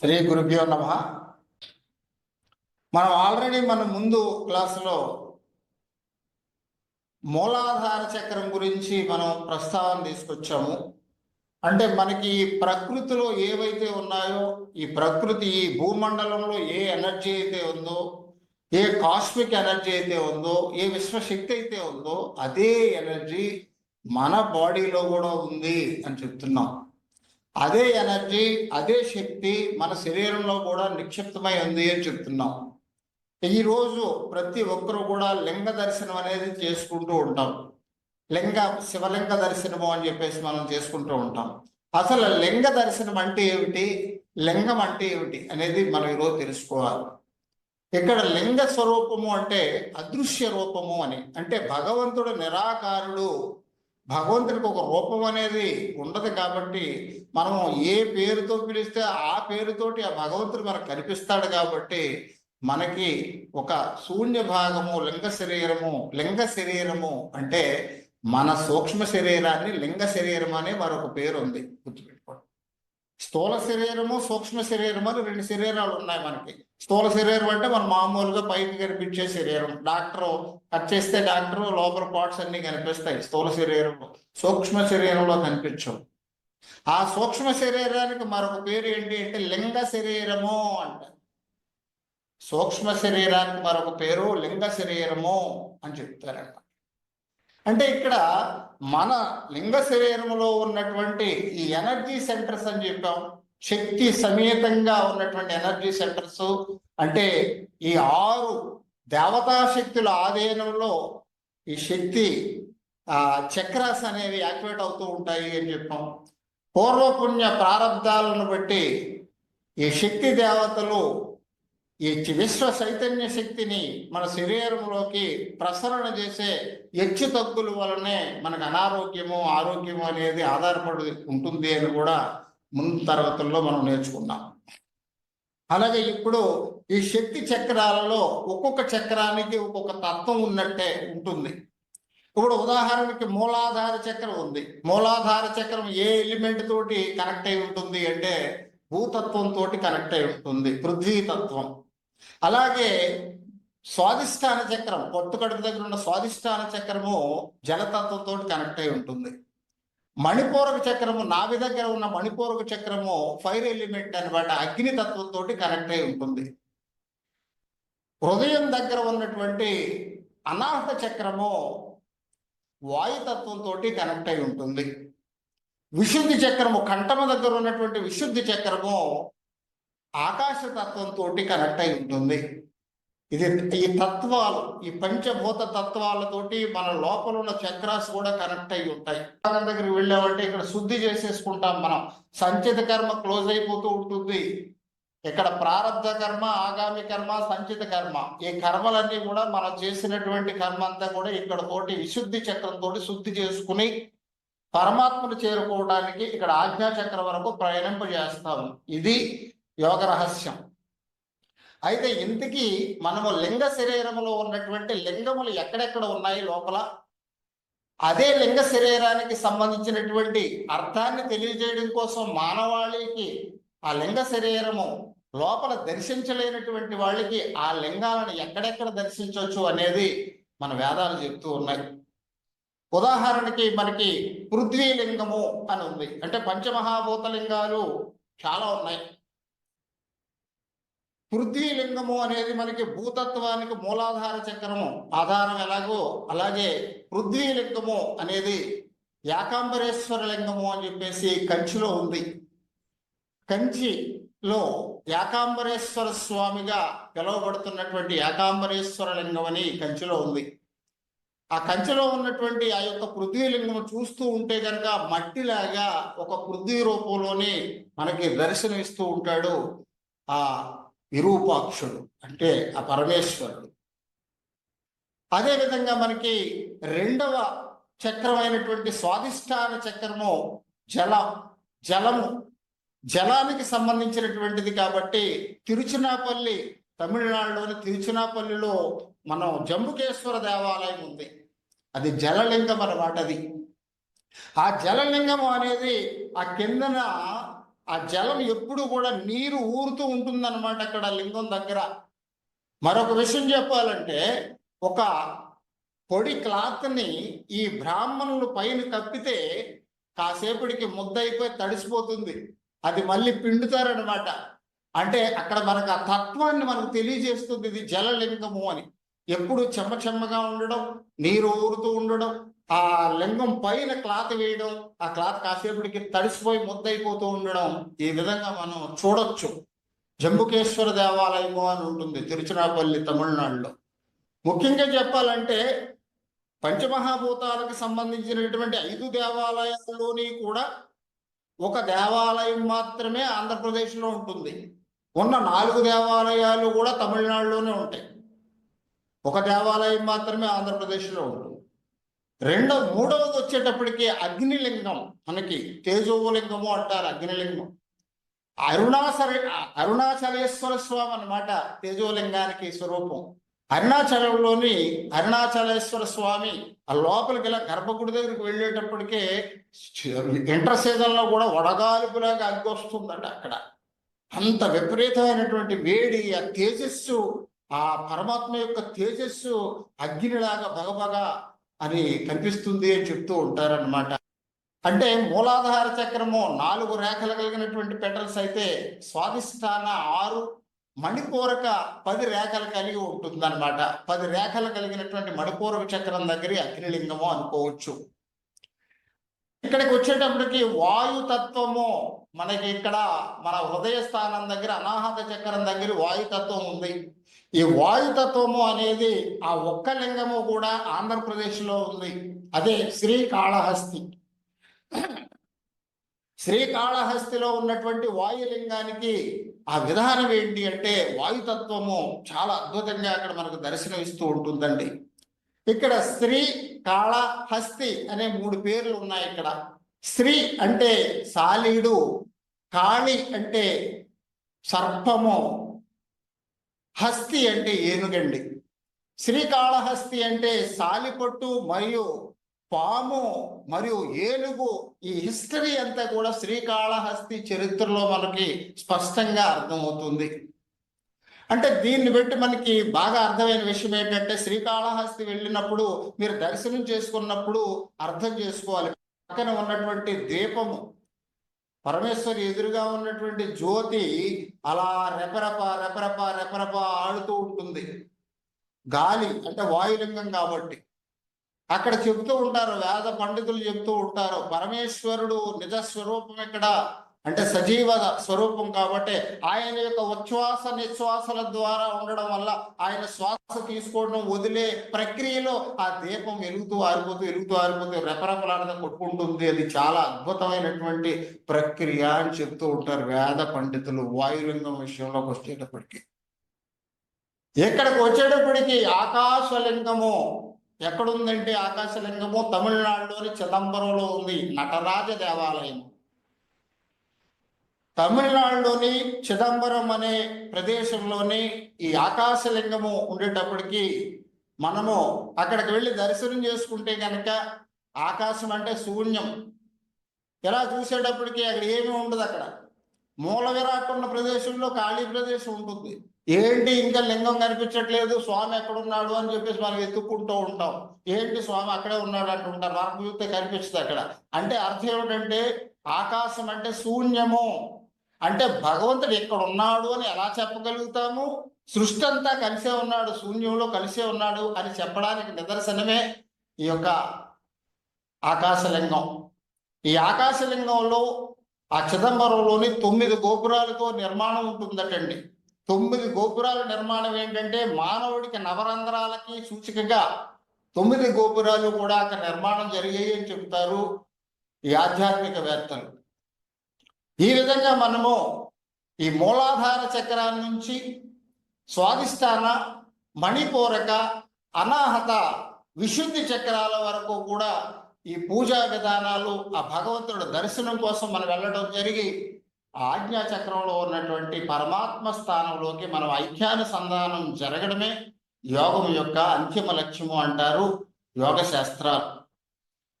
శ్రీ గురుభ్యో నమ. మనం ఆల్రెడీ మన ముందు క్లాసులో మూలాధార చక్రం గురించి మనం ప్రస్తావన తీసుకొచ్చాము. అంటే మనకి ఈ ప్రకృతిలో ఏవైతే ఉన్నాయో ఈ ప్రకృతి ఈ భూమండలంలో ఏ ఎనర్జీ అయితే ఉందో ఏ కాస్మిక్ ఎనర్జీ అయితే ఉందో ఏ విశ్వశక్తి అయితే ఉందో అదే ఎనర్జీ మన బాడీలో కూడా ఉంది అని చెప్తున్నాం. అదే ఎనర్జీ అదే శక్తి మన శరీరంలో కూడా నిక్షిప్తమై ఉంది అని చెప్తున్నాం. ఈరోజు ప్రతి ఒక్కరు కూడా లింగ దర్శనం అనేది చేసుకుంటూ ఉంటాం. లింగ శివలింగ దర్శనము అని చెప్పేసి మనం చేసుకుంటూ ఉంటాం. అసలు లింగ దర్శనం అంటే ఏమిటి? లింగం అంటే ఏమిటి అనేది మనం ఈరోజు తెలుసుకోవాలి. ఇక్కడ లింగ స్వరూపము అంటే అదృశ్య రూపము అని. అంటే భగవంతుడు నిరాకారుడు. భగవంతుడికి ఒక రూపం అనేది ఉండదు కాబట్టి మనం ఏ పేరుతో పిలిస్తే ఆ పేరుతోటి ఆ భగవంతుడు మనకు కనిపిస్తాడు కాబట్టి మనకి ఒక శూన్య భాగము లింగ శరీరము లింగ శరీరము అంటే మన సూక్ష్మ శరీరాన్ని లింగ శరీరం అనే మరొక పేరు ఉంది. గుర్తుపెట్టు స్థూల శరీరము సూక్ష్మ శరీరము అని రెండు శరీరాలు ఉన్నాయి మనకి. స్థూల శరీరం అంటే మనం మామూలుగా పైకి కనిపించే శరీరం. డాక్టర్ కట్ చేస్తే డాక్టర్ లోపల పార్ట్స్ అన్ని కనిపిస్తాయి స్థూల శరీరంలో. సూక్ష్మ శరీరంలో కనిపించవు. ఆ సూక్ష్మ శరీరానికి మరొక పేరు ఏంటి అంటే లింగ శరీరము అంట. సూక్ష్మ శరీరానికి మరొక పేరు లింగ శరీరము అని చెప్తారన్నమాట. అంటే ఇక్కడ మన లింగ శరీరంలో ఉన్నటువంటి ఈ ఎనర్జీ సెంటర్స్ అని చెప్పాం. శక్తి సమేతంగా ఉన్నటువంటి ఎనర్జీ సెంటర్స్. అంటే ఈ ఆరు దేవతా శక్తుల ఆధీనంలో ఈ శక్తి ఆ చక్రాస్ అనేవి యాక్టివేట్ అవుతూ ఉంటాయి అని చెప్పాం. పూర్వపుణ్య ప్రారంధాలను బట్టి ఈ శక్తి దేవతలు ఈ విశ్వ చైతన్య శక్తిని మన శరీరంలోకి ప్రసరణ చేసే హెచ్చు తగ్గుల వలనే మనకు అనారోగ్యము ఆరోగ్యము అనేది ఆధారపడి ఉంటుంది అని కూడా ముందు తరగతుల్లో మనం నేర్చుకున్నాం. అలాగే ఇప్పుడు ఈ శక్తి చక్రాలలో ఒక్కొక్క చక్రానికి ఒక్కొక్క తత్వం ఉన్నట్టే ఉంటుంది. ఇప్పుడు ఉదాహరణకి మూలాధార చక్రం ఉంది. మూలాధార చక్రం ఏ ఎలిమెంట్ తోటి కనెక్ట్ అయి ఉంటుంది అంటే భూతత్వం తోటి కనెక్ట్ అయి ఉంటుంది. పృథ్వీ తత్వం. అలాగే స్వాదిష్టాన చక్రం పొట్టు కడుపు దగ్గర ఉన్న స్వాదిష్టాన చక్రము జలతత్వంతో కనెక్ట్ అయి ఉంటుంది. మణిపూరక చక్రము నావి దగ్గర ఉన్న మణిపూరక చక్రము ఫైర్ ఎలిమెంట్ అనమాట అగ్నితత్వంతో కనెక్ట్ అయి ఉంటుంది. హృదయం దగ్గర ఉన్నటువంటి అనాహత చక్రము వాయుతత్వంతో కనెక్ట్ అయి ఉంటుంది. విశుద్ధి చక్రము కంఠమ దగ్గర ఉన్నటువంటి విశుద్ధి చక్రము ఆకాశ తత్వంతో కనెక్ట్ అయి ఉంటుంది. ఇది ఈ తత్వాలు ఈ పంచభూత తత్వాలతోటి మన లోపల ఉన్న చక్రాస్ కూడా కనెక్ట్ అయి ఉంటాయి. దగ్గరికి వెళ్ళామంటే ఇక్కడ శుద్ధి చేసేసుకుంటాం మనం. సంచిత కర్మ క్లోజ్ అయిపోతూ ఉంటుంది. ఇక్కడ ప్రారంభ కర్మ ఆగామి కర్మ సంచిత కర్మ. ఈ కర్మలన్నీ కూడా మనం చేసినటువంటి కర్మ అంతా కూడా ఇక్కడ తోటి విశుద్ధి చక్రంతో శుద్ధి చేసుకుని పరమాత్మను చేరుకోవడానికి ఇక్కడ ఆజ్ఞా చక్రం వరకు ప్రయాణింపజేస్తాము. ఇది యోగ రహస్యం అయితే ఇంతకీ మనము లింగ శరీరములో ఉన్నటువంటి లింగములు ఎక్కడెక్కడ ఉన్నాయి లోపల? అదే లింగ శరీరానికి సంబంధించినటువంటి అర్థాన్ని తెలియజేయడం కోసం మానవాళికి ఆ లింగ శరీరము లోపల దర్శించలేనటువంటి వాళ్ళకి ఆ లింగాలను ఎక్కడెక్కడ దర్శించవచ్చు అనేది మన వేదాలు చెప్తూ ఉన్నాయి. ఉదాహరణకి మనకి పృథ్వీ లింగము అని ఉంది. అంటే పంచమహాభూత లింగాలు చాలా ఉన్నాయి. పృథ్వీలింగము అనేది మనకి భూతత్వానికి మూలాధార చక్రము. ఆధారం ఎలాగో అలాగే పృథ్వీలింగము అనేది యాకాంబరేశ్వర లింగము అని చెప్పేసి కంచిలో ఉంది. కంచిలో యాకాంబరేశ్వర స్వామిగా పిలువబడుతున్నటువంటి యాకాంబరేశ్వర లింగం అని కంచిలో ఉంది. ఆ కంచెలో ఉన్నటువంటి ఆ యొక్క పృథ్వీలింగం చూస్తూ ఉంటే కనుక మట్టిలాగా ఒక పృథ్వీ రూపంలోనే మనకి దర్శనం ఇస్తూ ఉంటాడు. ఆ విరూపాక్షుడు అంటే ఆ పరమేశ్వరుడు. అదేవిధంగా మనకి రెండవ చక్రమైనటువంటి స్వాదిష్టాన చక్రము జల జలము జలానికి సంబంధించినటువంటిది కాబట్టి తిరుచునాపల్లి తమిళనాడులోని తిరుచునాపల్లిలో మనం జంబుకేశ్వర దేవాలయం ఉంది. అది జలలింగం అన్నమాట అది. ఆ జలలింగము అనేది ఆ కిందన ఆ జలం ఎప్పుడు కూడా నీరు ఊరుతూ ఉంటుందన్నమాట అక్కడ లింగం దగ్గర. మరొక విషయం చెప్పాలంటే ఒక పొడి క్లాత్ని ఈ బ్రాహ్మణులు పైన కప్పితే కాసేపటికి ముద్ద అయిపోయి తడిసిపోతుంది. అది మళ్ళీ పిండుతారనమాట అంటే అక్కడ మనకు ఆ తత్వాన్ని మనకు తెలియజేస్తుంది ఇది జలలింగము అని. ఎప్పుడు చెమ్మ చెమ్మగా ఉండడం నీరు ఊరుతూ ఉండడం ఆ లింగం పైన క్లాత్ వేయడం ఆ క్లాత్ కాసేపటికి తడిసిపోయి ముద్దయిపోతూ ఉండడం ఈ విధంగా మనం చూడొచ్చు. జంబుకేశ్వర దేవాలయము అని ఉంటుంది తిరుచిరాపల్లి తమిళనాడులో. ముఖ్యంగా చెప్పాలంటే పంచమహాభూతాలకు సంబంధించినటువంటి ఐదు దేవాలయాల్లోని కూడా ఒక దేవాలయం మాత్రమే ఆంధ్రప్రదేశ్లో ఉంటుంది. ఉన్న నాలుగు దేవాలయాలు కూడా తమిళనాడులోనే ఉంటాయి. ఒక దేవాలయం మాత్రమే ఆంధ్రప్రదేశ్లో ఉంటుంది. రెండో మూడవది వచ్చేటప్పటికి అగ్నిలింగం. మనకి తేజోలింగము అంటారు అగ్నిలింగం. అరుణాచల అరుణాచలేశ్వర స్వామి అన్నమాట తేజోలింగానికి స్వరూపం. అరుణాచలంలోని అరుణాచలేశ్వర స్వామి ఆ లోపలికి ఇలా గర్భగుడి దగ్గరికి వెళ్ళేటప్పటికే ఇంటర్ సీజన్లో కూడా వడగాలుపులాగా అగ్గి వస్తుందట అక్కడ. అంత విపరీతమైనటువంటి వేడి ఆ తేజస్సు ఆ పరమాత్మ యొక్క తేజస్సు అగ్నిలాగా భగభగా అని కనిపిస్తుంది అని చెప్తూ ఉంటారనమాట అంటే మూలాధార చక్రము నాలుగు రేఖలు కలిగినటువంటి పెటల్స్ అయితే స్వాధిష్టాన ఆరు మణిపూరక పది రేఖలు కలిగి ఉంటుందన్నమాట. పది రేఖలు కలిగినటువంటి మణిపూరక చక్రం దగ్గర అగ్నిలింగము అనుకోవచ్చు. ఇక్కడికి వచ్చేటప్పటికి వాయుతత్వము మనకి ఇక్కడ మన హృదయ స్థానం దగ్గర అనాహత చక్రం దగ్గర వాయుతత్వం ఉంది. ఈ వాయుతత్వము అనేది ఆ ఒక్క లింగము కూడా ఆంధ్రప్రదేశ్లో ఉంది. అదే శ్రీకాళహస్తి. శ్రీకాళహస్తిలో ఉన్నటువంటి వాయులింగానికి ఆ విధానం ఏంటి అంటే వాయుతత్వము చాలా అద్భుతంగా అక్కడ మనకు దర్శనమిస్తూ ఉంటుందండి. ఇక్కడ శ్రీ కాళహస్తి అనే మూడు పేర్లు ఉన్నాయి ఇక్కడ. శ్రీ అంటే సాలీడు కాళి అంటే సర్పము హస్తి అంటే ఏనుగండి. శ్రీకాళహస్తి అంటే సాలిపట్టు మరియు పాము మరియు ఏనుగు. ఈ హిస్టరీ అంతా కూడా శ్రీకాళహస్తి చరిత్రలో మనకి స్పష్టంగా అర్థమవుతుంది. అంటే దీన్ని బట్టి మనకి బాగా అర్థమైన విషయం ఏంటంటే శ్రీకాళహస్తి వెళ్ళినప్పుడు మీరు దర్శనం చేసుకున్నప్పుడు అర్థం చేసుకోవాలి. పక్కన ఉన్నటువంటి దీపము పరమేశ్వరి ఎదురుగా ఉన్నటువంటి జ్యోతి అలా రెపరెప రెపరెప రెపరెప ఆడుతూ ఉంటుంది. గాలి అంటే వాయులింగం కాబట్టి. అక్కడ చెప్తూ ఉంటారు వేద పండితులు చెప్తూ ఉంటారు పరమేశ్వరుడు నిజ స్వరూపం ఇక్కడ అంటే సజీవ స్వరూపం కాబట్టి ఆయన యొక్క ఉచ్ఛ్వాస నిశ్వాసల ద్వారా ఉండడం వల్ల ఆయన శ్వాస తీసుకోవడం వదిలే ప్రక్రియలో ఆ దీపం వెలుగుతూ ఆరిపోతూ వెలుగుతూ ఆరిపోతూ రెపరెపలాడదా కొట్టుకుంటుంది. అది చాలా అద్భుతమైనటువంటి ప్రక్రియ అని చెప్తూ ఉంటారు వేద పండితులు వాయులింగం విషయంలోకి వచ్చేటప్పటికి. ఇక్కడికి వచ్చేటప్పటికి ఆకాశలింగము. ఎక్కడుందంటే ఆకాశలింగము? తమిళనాడులోని చిదంబరంలో ఉంది. నటరాజ దేవాలయం. తమిళనాడులోని చిదంబరం అనే ప్రదేశంలోని ఈ ఆకాశలింగము ఉండేటప్పటికి మనము అక్కడికి వెళ్ళి దర్శనం చేసుకుంటే కనుక ఆకాశం అంటే శూన్యం. ఇలా చూసేటప్పటికి అక్కడ ఏమీ ఉండదు అక్కడ. మూల విరాట్ ఉన్న ప్రదేశంలో ఖాళీ ప్రదేశం ఉంటుంది. ఏంటి ఇంకా లింగం కనిపించట్లేదు స్వామి ఎక్కడున్నాడు అని చెప్పేసి మనం వెతుక్కుంటూ ఉంటాం. ఏంటి స్వామి అక్కడే ఉన్నాడు అంటుంటారు. నాకు చూస్తే కనిపిస్తుంది అక్కడ. అంటే అర్థం ఏమిటంటే ఆకాశం అంటే శూన్యము. అంటే భగవంతుడు ఎక్కడ ఉన్నాడు అని ఎలా చెప్పగలుగుతాము? సృష్టి అంతా కలిసే ఉన్నాడు శూన్యంలో కలిసే ఉన్నాడు అని చెప్పడానికి నిదర్శనమే ఈ యొక్క ఆకాశలింగం. ఈ ఆకాశలింగంలో ఆ చిదంబరంలోని తొమ్మిది గోపురాలతో నిర్మాణం ఉంటుందటండి. తొమ్మిది గోపురాల నిర్మాణం ఏంటంటే మానవుడికి నవరంధ్రాలకి సూచికగా తొమ్మిది గోపురాలు కూడా అక్కడ నిర్మాణం జరిగాయి అని చెబుతారు ఈ ఆధ్యాత్మికవేత్తలు. ఈ విధంగా మనము ఈ మూలాధార చక్రాల నుంచి స్వాధిష్టాన మణిపూరక అనాహత విశుద్ధి చక్రాల వరకు కూడా ఈ పూజా విధానాలు ఆ భగవంతుడు దర్శనం కోసం మనం వెళ్ళడం జరిగి ఆజ్ఞా చక్రంలో ఉన్నటువంటి పరమాత్మ స్థానంలోకి మనం ఐక్యానుసంధానం జరగడమే యోగం యొక్క అంతిమ లక్ష్యము అంటారు యోగ శాస్త్రాలు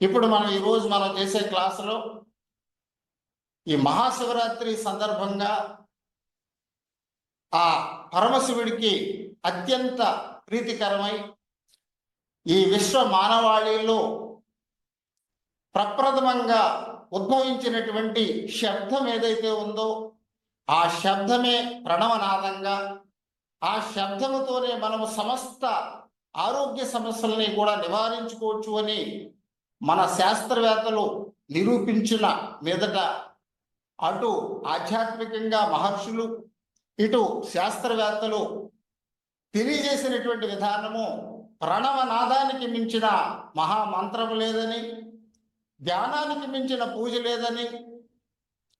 ఇప్పుడు మనం ఈరోజు మనం చేసే క్లాసులో ఈ మహాశివరాత్రి సందర్భంగా ఆ పరమశివుడికి అత్యంత ప్రీతికరమై ఈ విశ్వ మానవాళిలో ప్రప్రథమంగా ఉద్భవించినటువంటి శబ్దం ఏదైతే ఉందో ఆ శబ్దమే ప్రణవనాదంగా ఆ శబ్దముతోనే మనము సమస్త ఆరోగ్య సమస్యలని కూడా నివారించుకోవచ్చు అని మన శాస్త్రవేత్తలు నిరూపించిన మీదట అటు ఆధ్యాత్మికంగా మహర్షులు ఇటు శాస్త్రవేత్తలు తెలియజేసినటువంటి విధానము ప్రణవనాదానికి మించిన మహామంత్రము లేదని ధ్యానానికి మించిన పూజ లేదని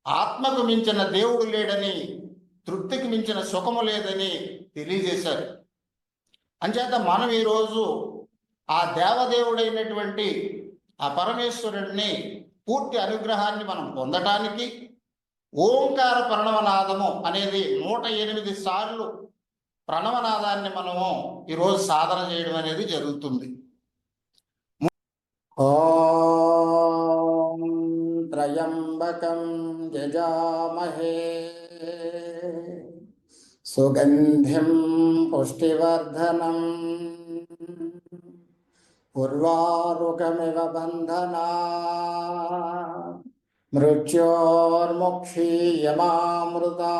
ఆత్మకు మించిన దేవుడు లేడని తృప్తికి మించిన సుఖము లేదని తెలియజేశారు. అంచేత మనం ఈరోజు ఆ దేవదేవుడైనటువంటి ఆ పరమేశ్వరుడిని పూర్తి అనుగ్రహాన్ని మనం పొందటానికి ఓంకార ప్రణవనాదము అనేది నూట ఎనిమిది సార్లు ప్రణవనాదాన్ని మనము ఈరోజు సాధన చేయడం అనేది జరుగుతుంది. త్రయంబకం యజామహే సుగంధిం పుష్టివర్ధనం. ఉర్వారుకమివ బంధనా. मृत्योर्मुक्षीयमामृता